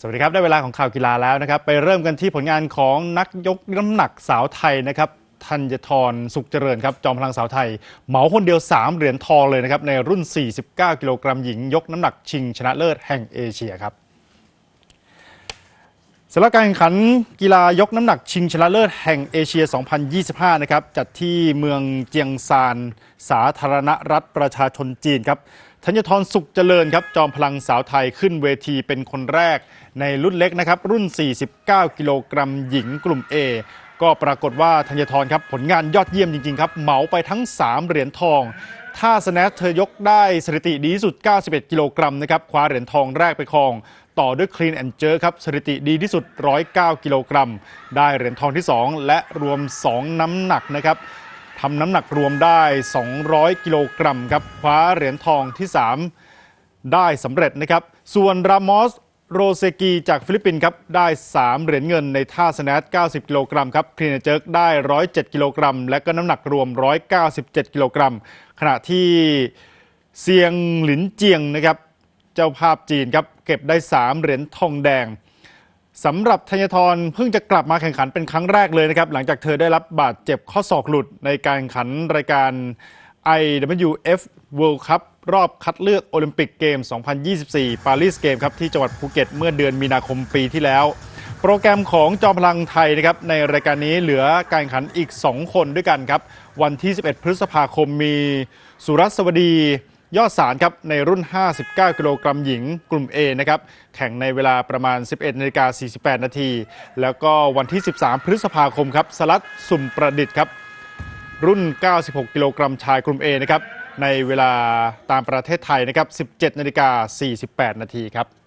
สวัสดีครับ ได้เวลาของข่าวกีฬาแล้วนะครับ ไปเริ่มกันที่ผลงานของนักยกน้ำหนักสาวไทยนะครับธัญทรสุขเจริญครับจอมพลังสาวไทย เหมาคนเดียว 3 เหรียญทองเลยนะครับ ในรุ่น 49 กิโลกรัมหญิง ยกน้ำหนักชิงชนะเลิศแห่งเอเชียครับสำหรับการแข่งขันกีฬายกน้ำหนักชิงชนะเลิศแห่งเอเชีย 2025 นะครับ จัดที่เมืองเจียงซาน สาธารณรัฐประชาชนจีนครับ ธัญทรสุขเจริญครับ จอมพลังสาวไทยขึ้นเวทีเป็นคนแรกในรุ่นเล็กนะครับ รุ่น 49 กิโลกรัมหญิงกลุ่ม A ก็ปรากฏว่าธัญทรครับ ผลงานยอดเยี่ยมจริง ๆ ครับ เหมาไปทั้ง 3 เหรียญทองท่าสแนชเธอยกได้สถิติดีที่สุด 91 กิโลกรัมนะครับ คว้าเหรียญทองแรกไปครอง ต่อด้วยคลีนแอนเจอร์ครับ สถิติดีที่สุด 109 กิโลกรัม ได้เหรียญทองที่ 2 และรวม 2 น้ำหนักนะครับ ทำน้ำหนักรวมได้ 200 กิโลกรัมครับคว้าเหรียญทองที่ 3 ได้สำเร็จนะครับ ส่วนรามอสโรเซกีจากฟิลิปปินส์ครับได้ 3 เหรียญเงินในท่าสแนท90 กิโลกรัมครับคลีนเจอร์ได้ 107 กิโลกรัม และก็น้ำหนักรวม 197 กิโลกรัม ขณะที่เซียงหลินเจียงนะครับ เจ้าภาพจีนครับเก็บได้ 3 เหรียญทองแดง สำหรับธัญทรเพิ่งจะกลับมาแข่งขันเป็นครั้งแรกเลยนะครับหลังจากเธอได้รับบาดเจ็บข้อศอกหลุดในการแข่งขันรายการ IWF World Cup รอบคัดเลือกโอลิมปิกเกม 2024 ปารีสเกมครับที่จังหวัดภูเก็ตเมื่อเดือนมีนาคมปีที่แล้ว โปรแกรมของจอมพลังไทยนะครับในรายการนี้เหลือการแข่งขันอีก 2 คนด้วยกันครับ วันที่ 11 พฤษภาคมมีสุรัสวดี ยอดสารครับในรุ่น 59 กิโลกรัมหญิงกลุ่ม A นะครับแข่งในเวลาประมาณ 11นาฬิกา48 นาที แล้วก็วันที่ 13 พฤษภาคมครับสลัดสุ่มประดิษฐ์ครับรุ่น 96 กิโลกรัมชายกลุ่ม A นะครับในเวลาตามประเทศไทยนะครับ17นาฬิกา48 นาทีครับ